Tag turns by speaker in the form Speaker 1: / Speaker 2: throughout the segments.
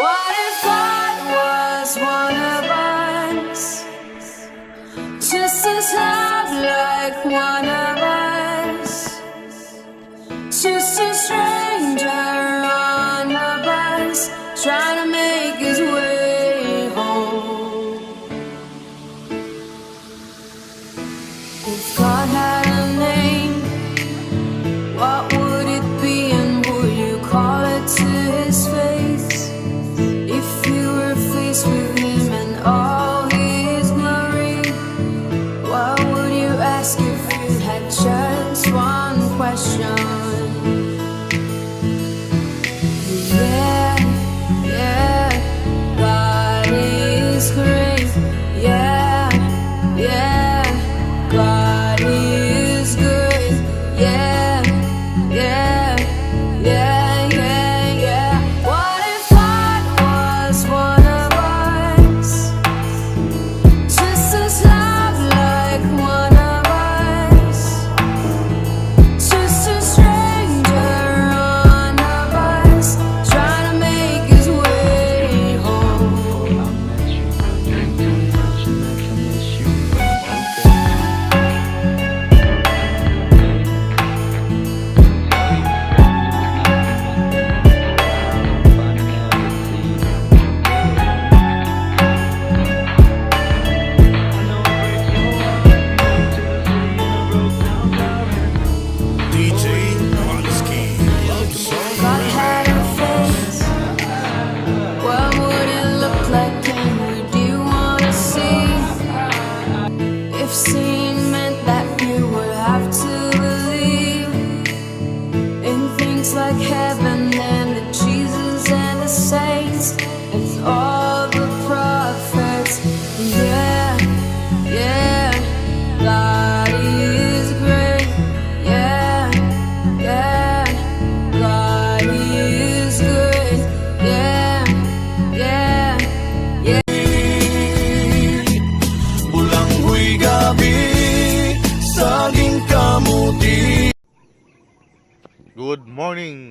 Speaker 1: 와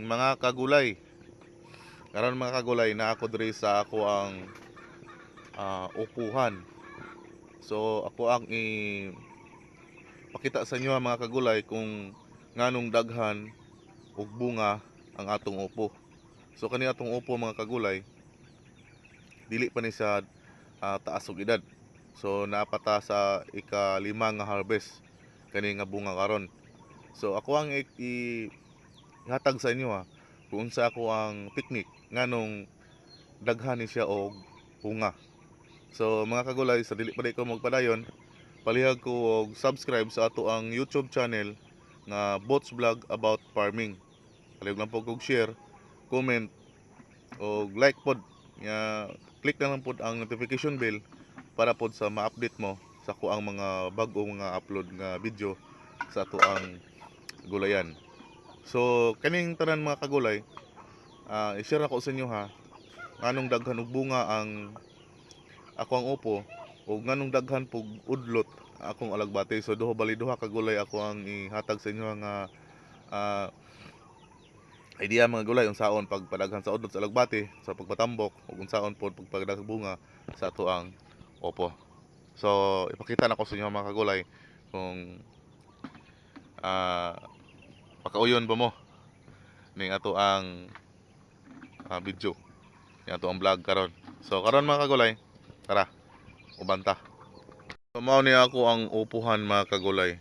Speaker 1: mga kagulay. Karon mga kagulay na ako diri sa ako ang ah, upuhan. So ako ang i pakita sa inyo mga kagulay kung nganong daghan ug bunga ang atong upo. So kani atong upo mga kagulay dili pa ni sa ah, taas og edad. So naapata sa ika-lima nga harvest kani nga bunga karon. So ako ang i- i- ihatag sa inyo ha kung sa ako ang picnic nganong daghan ni siya og bunga. So mga kagulay sa dili pa ko magpadayon palihag ko og subscribe sa ato ang YouTube channel nga Boats Vlog about farming. Palihag lang po kog share, comment og like pod nga click na lang pod ang notification bell para pod sa ma-update mo sa ko ang mga bag-o mga upload nga video sa ato ang gulayan. So, kaning tanan mga kagulay, ah i-share ako sa inyo ha. Nganong daghan og bunga ang ako ang upo o nganong daghan pug udlot akong alagbati. So duha bali duha kagulay ako ang ihatag sa inyo nga ah, idea mga gulay unsaon pagpadaghan sa udlot sa alagbati, sa pagpatambok ug unsaon pod pagpadaghang bunga sa ato ang upo. So ipakita na ko sa inyo mga kagulay kung ah pakauyon ba mo? Ning ato ang ah, video. Ning ato ang vlog karon. So karon mga kagulay tara ubanta. So mao ni ako ang upuhan mga kagulay.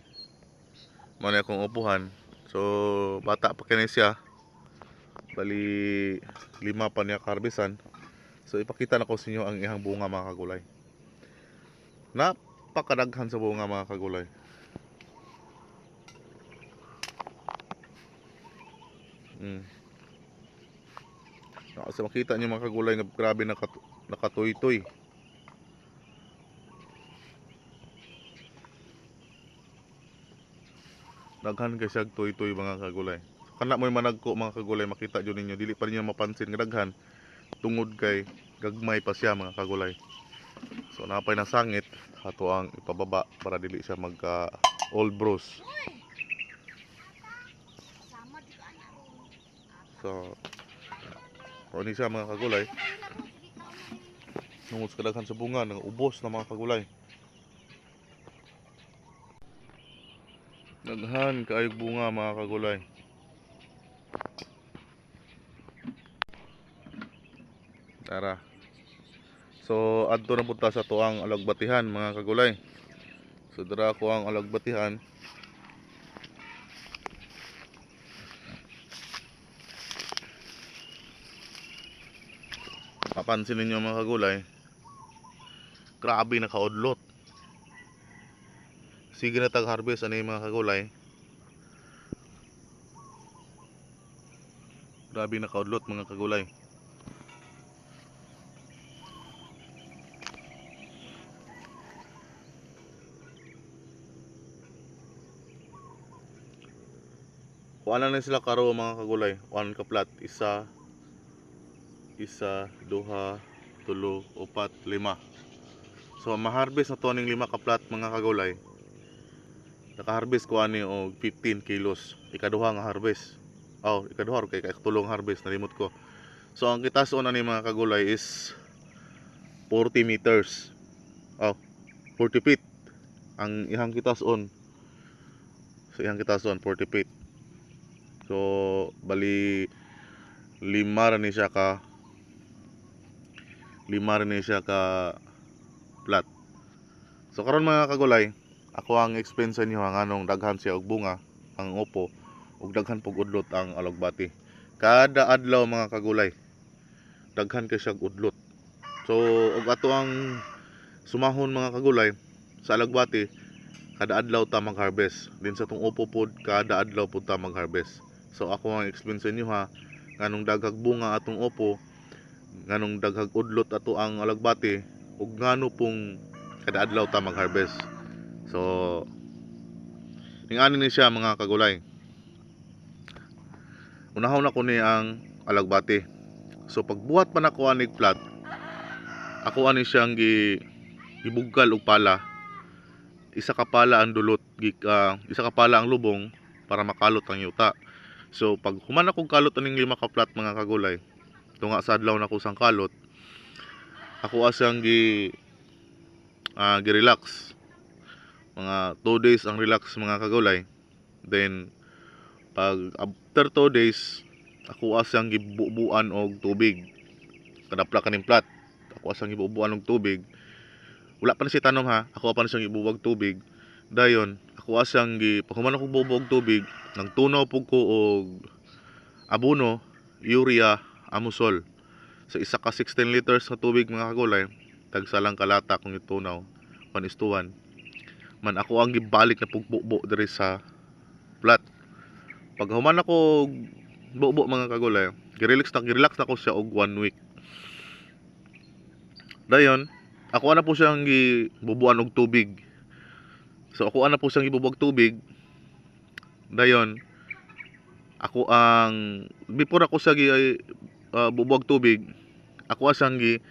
Speaker 1: Mao ni akong upuhan. So bata pa kini siya. Bali lima pa niya karbisan so ipakita na ko sa inyo ang ihang bunga mga kagulay. Napakadaghan sa bunga mga kagulay Mm. Ah, Kasi makita niyo mga kagulay nga grabe nakat nakatoy-toy. Daghan kay siya toy-toy mga kagulay. Kana mo managko mga kagulay makita jud ninyo dili pa niyo mapansin nga daghan tungod kay gagmay pa siya mga kagulay. So napay nasangit ato ang ipababa para dili siya magka old bros. So, o ni siya mga kagulay. Nungod sa kadaghan sa bunga, nang ubos na mga kagulay. Daghan kaayog bunga mga kagulay. Tara. So adto na punta sa tuang alagbatihan mga kagulay. So dara ko ang alagbatihan. Papansin ninyo mga kagulay. Grabe na kaudlot. Sige na tag-harvest ano yung mga kagulay. Grabe na kaudlot mga kagulay. Kuha na sila karo mga kagulay. One kaplat. Isa, isa, duha, tulo, upat, lima. So ma-harvest na to ning lima kaplat mga kagulay. Naka-harvest ko ani og 15 kilos. Ikaduha nga harvest. Oh, ikaduha kay kay tulong harvest nalimot ko. So ang kitason ani mga kagulay is 40 meters. Oh, 40 feet. Ang ihang kitason. So ihang kitason 40 feet. So bali lima ra ni siya ka lima rin ni siya ka plat. So karon mga kagulay, ako ang explain sa inyo ang anong daghan siya og bunga ang upo ug daghan pug udlot ang alagbati. Kada adlaw mga kagulay, daghan kay siya og udlot. So ug ato ang sumahon mga kagulay sa alagbati kada adlaw ta mag-harvest. Din sa tong upo pod kada adlaw pod ta mag-harvest. So ako ang explain sa inyo ha nganong daghag bunga atong upo nganong daghag udlot ato ang alagbati ug ngano pong kada adlaw ta mag-harvest. So ning ni siya mga kagulay. Unahon na ko ni ang alagbati. So pagbuhat pa nako anig plat, ako ani siyang gi gibugkal og pala. Isa ka pala ang dulot, gi, ah, isa ka pala ang lubong para makalot ang yuta. So pag human akong kalot aning lima ka plat mga kagulay, tunga sa adlaw na ko sang kalot. Ako asang gi ah, gi-relax. Mga 2 days ang relax mga kagulay then pag after 2 days ako asang gibubuan og tubig. Kadapla kaning plat. Ako asang gibubuan og tubig. Wala pa na si tanom ha? Ako pa na siyang gibuwag tubig. Dayon ako asang gi pag human ako bubuwag tubig nagtunaw pug ko og abono urea amusol. So isa ka 16 liters na tubig mga kagulay, tagsalang kalata kung itunaw, 1 is to 1. Man ako ang gibalik na pugbubo diri sa plat. Pag human ako bubo mga kagulay, girelax na girelax na ko siya og 1 week. Dayon, ako ana po siyang gibubuan og tubig. So ako ana po siyang gibubuag tubig. Dayon, ako ang before ako sa uh, bubuag tubig. Ako asang gi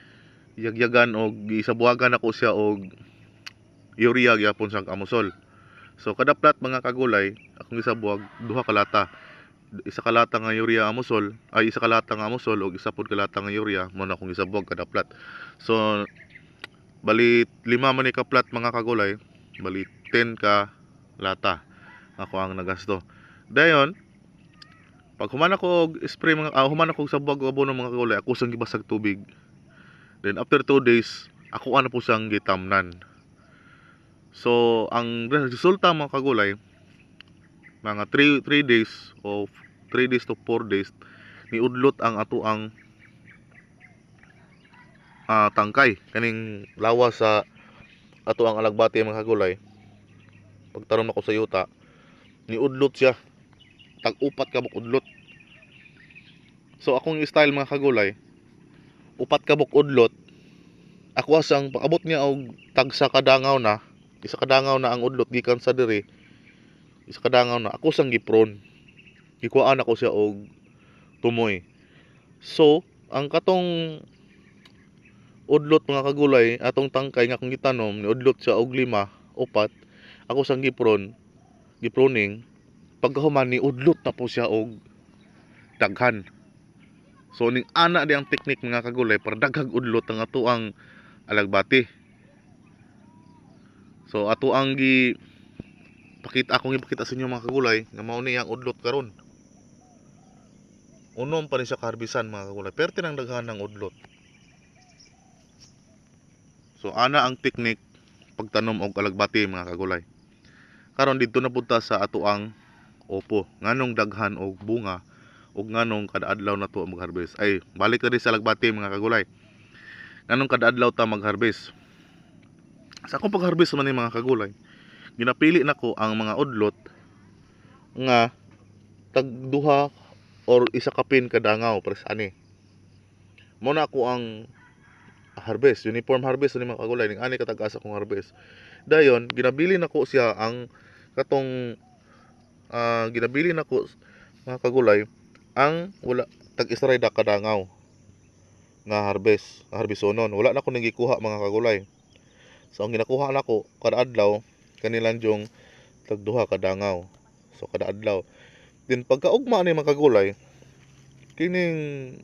Speaker 1: yagyagan og gisabuhagan ako siya og urea gyapon sa amusol so kada plat mga kagulay akong gisabuhag duha ka lata. Isa ka lata nga urea amusol ay isa ka lata nga amusol og isa pod ka lata nga urea mo na akong gisabuhag kada plat. So bali lima man ka plat mga kagulay bali 10 ka lata ako ang nagasto. Dayon pag human ako og spray mga ah, human ako sa buwag abono mga kagulay, ako sang gibasag tubig. Then after 2 days, ako ano po sang gitamnan. So ang resulta mga kagulay, mga 3 3 days o 3 days to 4 days ni udlot ang ato ang ah, tangkay kaning lawas sa ato ang alagbati mga kagulay. Pagtarom ako sa yuta, ni udlot siya tag-upat ka buk udlot. So akong style mga kagulay, upat ka buk udlot. Ako asang paabot niya og tag sa kadangaw na, isa kadangaw na ang udlot gikan sa diri. Isa kadangaw na ako sang gipron. Gikuhaan ako siya og tumoy. So, ang katong udlot mga kagulay, atong tangkay nga kung gitanom, ni udlot siya og lima, upat, ako sang gipron, giproning, pagkahuman ni udlot na po siya og daghan. So ning ana di ang teknik mga kagulay para daghag udlot ang ato ang alagbati. So ato ang gi pakita akong ipakita sa inyo mga kagulay nga mao ni ang udlot karon. Unom pa rin siya karbisan mga kagulay. Pero tinang daghan ng udlot. So ana ang teknik pagtanom og alagbati mga kagulay. Karon dito na punta sa ato ang opo nganong daghan og bunga ug nganong kada adlaw na to mag-harvest. Ay balik na rin sa alagbati mga kagulay. Nganong kada adlaw ta mag-harvest. Sa akong pag-harvest man ni mga kagulay, ginapili nako ang mga udlot nga tagduha or isa kapin kadangaw pres ani. Mo na ako ang harvest, uniform harvest ni mga kagulay ning ani katag-asa kong harvest. Dayon ginabili nako siya ang katong ah, ginabili nako mga kagulay ang wala tag isray da kadangaw nga harvest, harbisonon. Wala na ko nang gikuha mga kagulay. So ang ginakuha nako kada adlaw kanilang yung tagduha kadangaw. So kada adlaw. Din pagkaugma ni mga kagulay kining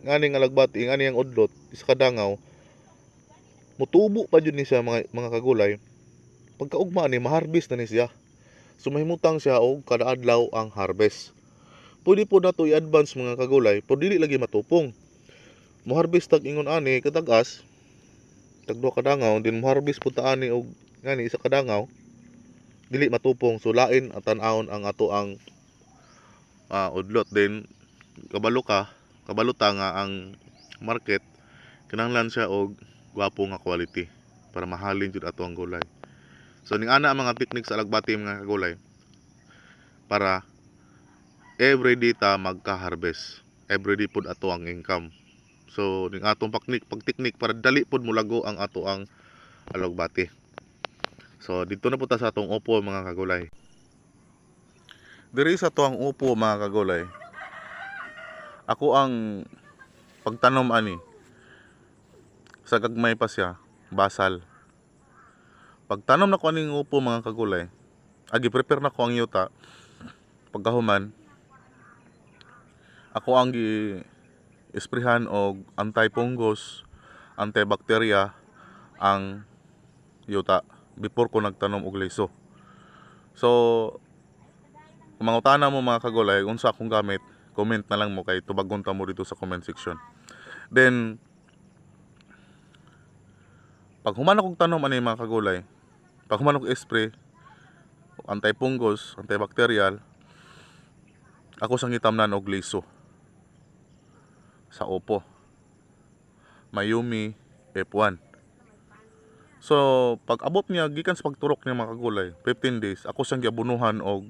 Speaker 1: nganing alagbati ngani ang udlot isa kadangaw mutubo pa jud ni siya mga mga kagulay pagkaugma ni maharbis na ni siya so mahimutang siya og kada adlaw ang harvest. Pwede po na to i-advance mga kagulay pero dili lagi matupong. Moharbis tag ingon ani katagas tag duha kadangaw din moharbis pud ta ani og ngani isa kadangaw dili matupong. So lain at tan-awon ang ato ang ah, udlot. Din kabalo ka kabalo ta nga ang market kinahanglan siya og gwapo nga quality para mahalin jud ato ang gulay so ning ana ang mga picnic sa alagbati mga kagulay para everyday ta magka-harvest. Everyday pud ato ang income. So ning atong paknik pagtiknik para dali pud mulago ang ato ang alagbati. So dito na punta sa atong upo mga kagulay diri sa to ang upo mga kagulay ako ang pagtanom ani. Sa gagmay pa siya basal pagtanom na ko aning upo mga kagulay agi prepare na ko ang yuta. Pagkahuman ako ang gi isprehan og anti-fungus antibacteria ang yuta before ko nagtanom og liso. So mangutana mo mga kagulay unsa akong gamit comment na lang mo kay tubagon ta mo dito sa comment section. Then pag human akong tanom ano yung mga kagulay pag human akong spray anti-fungus antibacterial ako sang gitamnan og liso. Sa Oppo. Mayumi F1 so pag abot niya gikan sa pagturok niya mga kagulay 15 days ako sang giabunuhan og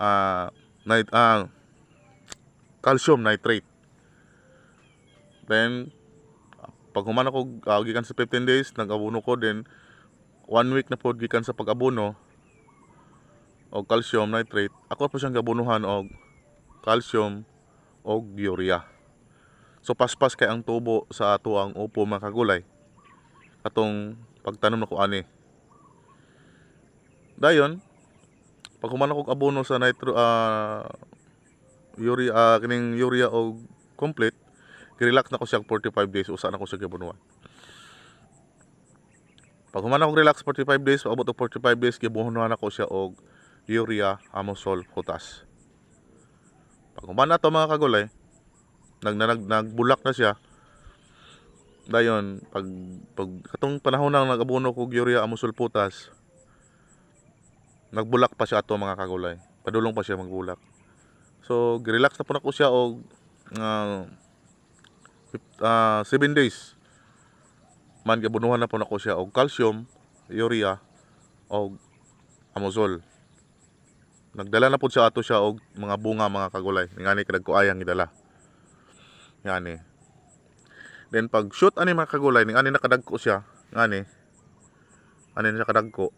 Speaker 1: ah nit ah calcium nitrate. Then pag human ako uh, gikan sa 15 days nag-abono ko then one week na po gikan sa pag-abono og calcium nitrate. Ako po siyang gabunuhan og calcium og urea. So paspas kay ang tubo sa ato ang upo mga kagulay. Katong pagtanom nako ani. Dayon pag human ako abono sa nitro ah urea ah, kining urea og complete relax na ko siya 45 days. Usa na ko siya gibunuhan pag human ako relax 45 days abot og 45 days gibunuhan ako siya og urea amosol potas pag human na to mga kagulay nag, nag na siya dayon pag pag katong panahon nang nagabuno ko urea amosol potas nagbulak pa siya ato mga kagulay. Padulong pa siya magbulak. So girelax na po na ko siya og uh, 7 days man gabunuhan na po na ko siya og calcium urea og amosol. Nagdala na po siya ato siya og mga bunga mga kagulay. Ngani kadag ko ayang gidala ngani. Then pag shoot ani mga kagulay ning ani nakadagko siya. Ngani. Ani siya kadagko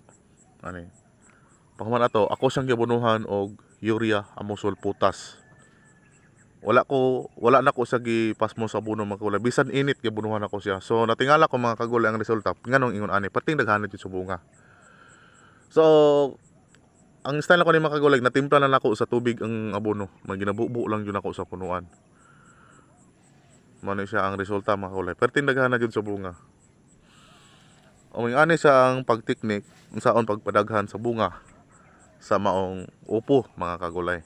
Speaker 1: ani paghuman ato ako siyang gibunuhan og urea amosol putas wala ko wala na ko sa gipasmo sa buno mga kagulay bisan init gibunuhan ako siya. So natingala ko mga kagulay ang resulta. Nganong ingon ani pating daghan jud sa bunga so ang style ko ni mga kagulay natimpla na nako sa tubig ang abono. Maginabubo lang yun ako sa punuan. Mo na siya ang resulta mga kagulay. Perting daghan na jud sa bunga Uming ani sa ang pagtiknik, unsaon pagpadaghan sa bunga sa maong upo mga kagulay.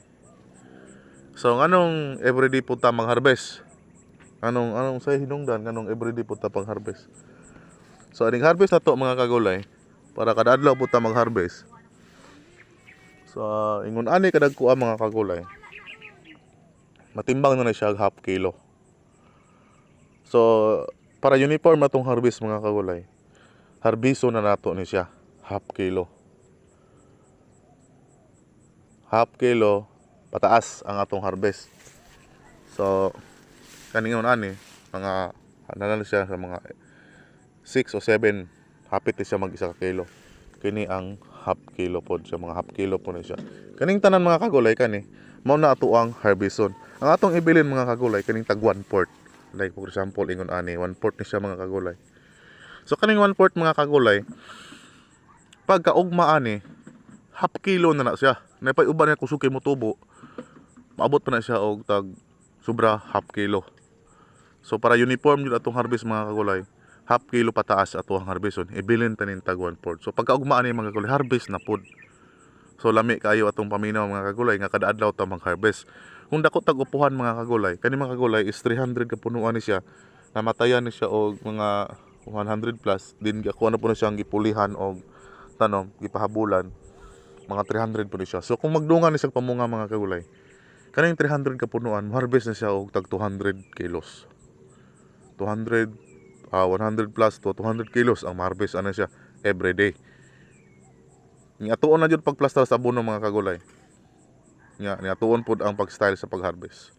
Speaker 1: So nganong everyday po ta mag-harvest? Anong anong sa hinungdan nganong everyday po ta pang-harvest? So aning harvest na to mga kagulay para kada adlaw po ta mag-harvest. So ingon ani kadagko ang mga kagulay. Matimbang na na siya half kilo. So para uniform na harvest mga kagulay. Harbiso na nato ni siya half kilo. Half kilo pataas ang atong harvest. So kaningon ani mga ano siya sa mga 6 o 7 hapit siya mag isa ka kilo. Kini ang half kilo pod siya mga half kilo po na siya. Kaning tanan mga kagulay kani mao na ato ang harveston. Ang atong ibilin mga kagulay kaning tag 1 port. Like for example ingon ani 1 port ni siya mga kagulay. So kaning 1 port mga kagulay pagka ugma ani half kilo na na siya. Napay uban na kusuki mo tubo. Maabot pa na siya og tag sobra half kilo. So para uniform yun atong harvest mga kagulay, half kilo pataas ato ang harveston. Ibilin tanin tag 1 port. So pagka ugma ani mga kagulay, harvest na pod. So lami kayo atong paminaw mga kagulay nga kada adlaw ta mag-harvest. Kung dako tag upuhan mga kagulay, kani mga kagulay is 300 ka punuan ni siya. Namatayan ni siya og mga 100 plus din ako na po na siyang gipulihan og tanom, gipahabulan mga 300 po ni siya. So kung magdungan ni siya pamunga mga kagulay, kaning 300 ka punuan, harvest na siya og tag 200 kilos. 200 ah 100 plus to 200 kilos ang harvest ana siya every day. Ni atuon na jud pagplastar sa abono mga kagulay. Nga ni atuon pud ang pag-style sa pag-harvest.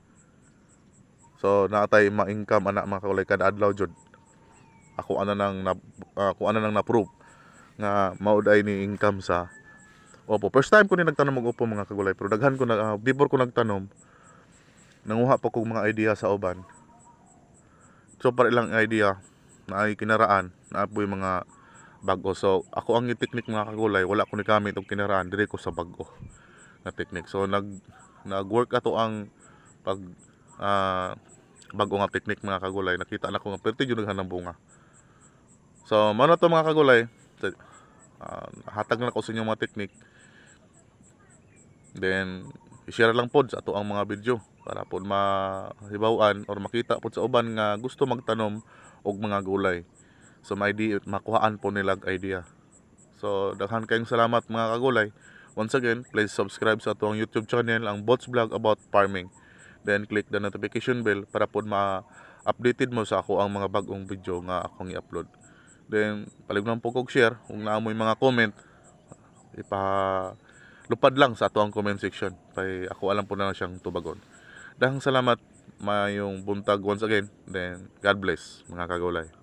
Speaker 1: So naatay ma-income ana mga kagulay kada adlaw jud. Ako ana nang na, ako ana nang na-prove nga maud ay ni income sa Opo, first time ko ni nagtanom og upo mga kagulay, pero daghan ko na ah, before ko nagtanom, nanguha pa kog mga idea sa uban. So para ilang idea na ay kinaraan na apoy mga bago. So ako ang technique mga kagulay, wala ko ni gamit og kinaraan dire ko sa bago na technique. So nag nag-work ato ang pag ah, bago nga technique mga kagulay. Nakita na ko nga perti jud ng bunga. So mano to mga kagulay, uh, hatag na ko sa inyong mga technique. Then, i-share lang pod sa ato ang mga video para pod mahibawan or makita pod sa uban nga gusto magtanom og mga gulay. So may idea, makuhaan po nila idea. So daghan kayong salamat mga kagulay. Once again, please subscribe sa atong YouTube channel ang Bots Vlog about farming. Then click the notification bell para pod ma-updated mo sa ako ang mga bagong video nga akong i-upload. Then palignan po kog share kung naamoy mga comment ipa lupad lang sa ato ang comment section. Kay ako alam po na siyang tubagon. Dahang salamat mayong buntag once again. Then God bless mga kagulay.